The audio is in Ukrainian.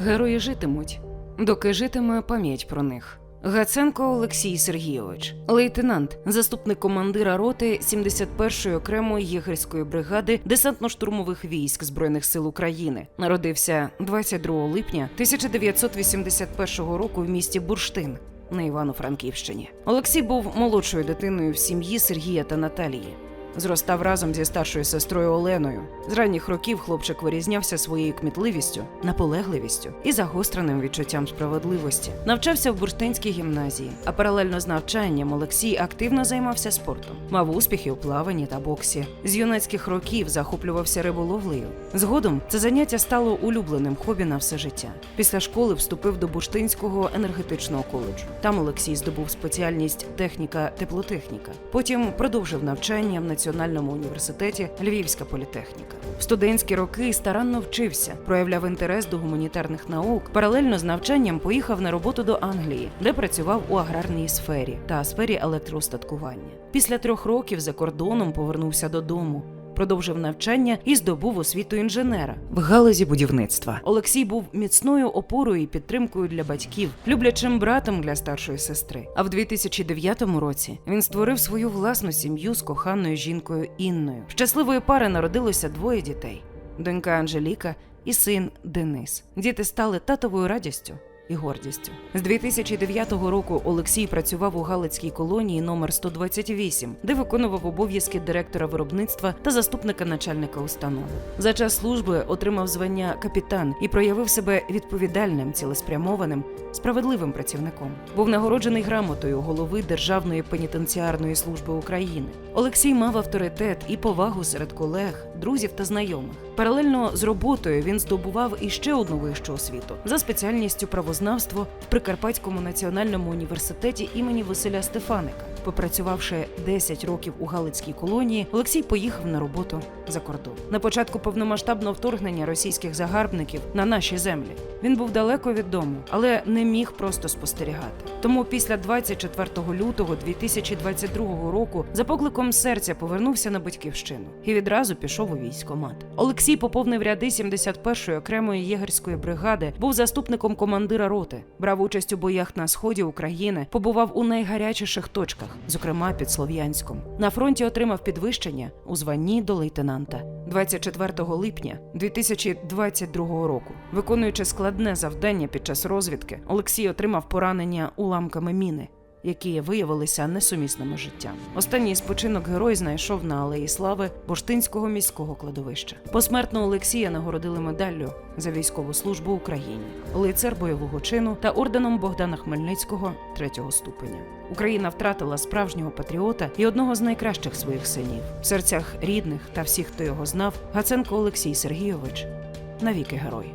Герої житимуть, доки житиме пам'ять про них. Гаценко Олексій Сергійович, лейтенант, заступник командира роти 71-ї окремої єгерської бригади десантно-штурмових військ Збройних сил України. Народився 22 липня 1981 року в місті Бурштин на Івано-Франківщині. Олексій був молодшою дитиною в сім'ї Сергія та Наталії. Зростав разом зі старшою сестрою Оленою. З ранніх років хлопчик вирізнявся своєю кмітливістю, наполегливістю і загостреним відчуттям справедливості. Навчався в бурштинській гімназії, а паралельно з навчанням Олексій активно займався спортом. Мав успіхи у плаванні та боксі. З юнацьких років захоплювався риболовлею. Згодом це заняття стало улюбленим хобі на все життя. Після школи вступив до Бурштинського енергетичного коледжу. Там Олексій здобув спеціальність техніка теплотехніка. Потім продовжив навчання в Національному університеті Львівська політехніка. В студентські роки старанно вчився, проявляв інтерес до гуманітарних наук. Паралельно з навчанням поїхав на роботу до Англії, де працював у аграрній сфері та сфері електроустаткування. Після трьох років за кордоном повернувся додому. Продовжив навчання і здобув освіту інженера в галузі будівництва. Олексій був міцною опорою і підтримкою для батьків, люблячим братом для старшої сестри. А в 2009 році він створив свою власну сім'ю з коханою жінкою Інною. Щасливої пари народилося двоє дітей: донька Анжеліка і син Денис. Діти стали татовою радістю. І гордістю з 2009 року Олексій працював у Галицькій колонії номер 128, де виконував обов'язки директора виробництва та заступника начальника установи. За час служби отримав звання капітан і проявив себе відповідальним, цілеспрямованим, справедливим працівником. Був нагороджений грамотою голови Державної пенітенціарної служби України. Олексій мав авторитет і повагу серед колег, друзів та знайомих. Паралельно з роботою він здобував іще одну вищу освіту за спеціальністю правознавство в Прикарпатському національному університеті імені Василя Стефаника. Попрацювавши 10 років у Галицькій колонії, Олексій поїхав на роботу за кордон. На початку повномасштабного вторгнення російських загарбників на наші землі він був далеко від дому, але не міг просто спостерігати. Тому після 24 лютого 2022 року за покликом серця повернувся на батьківщину і відразу пішов у військкомат. Олексій поповнив ряди 71-ї окремої єгерської бригади, був заступником командира роти, брав участь у боях на сході України, побував у найгарячіших точках, зокрема під Слов'янськом. На фронті отримав підвищення у званні до лейтенанта 24 липня 2022 року. Виконуючи складне завдання під час розвідки, Олексій отримав поранення уламками міни. Які виявилися несумісними життям. Останній спочинок герой знайшов на алеї слави Боштинського міського кладовища. Посмертно Олексія нагородили медаллю за військову службу Україні, лицар бойового чину та орденом Богдана Хмельницького третього ступеня. Україна втратила справжнього патріота і одного з найкращих своїх синів в серцях рідних та всіх, хто його знав. Гаценко Олексій Сергійович навіки герой.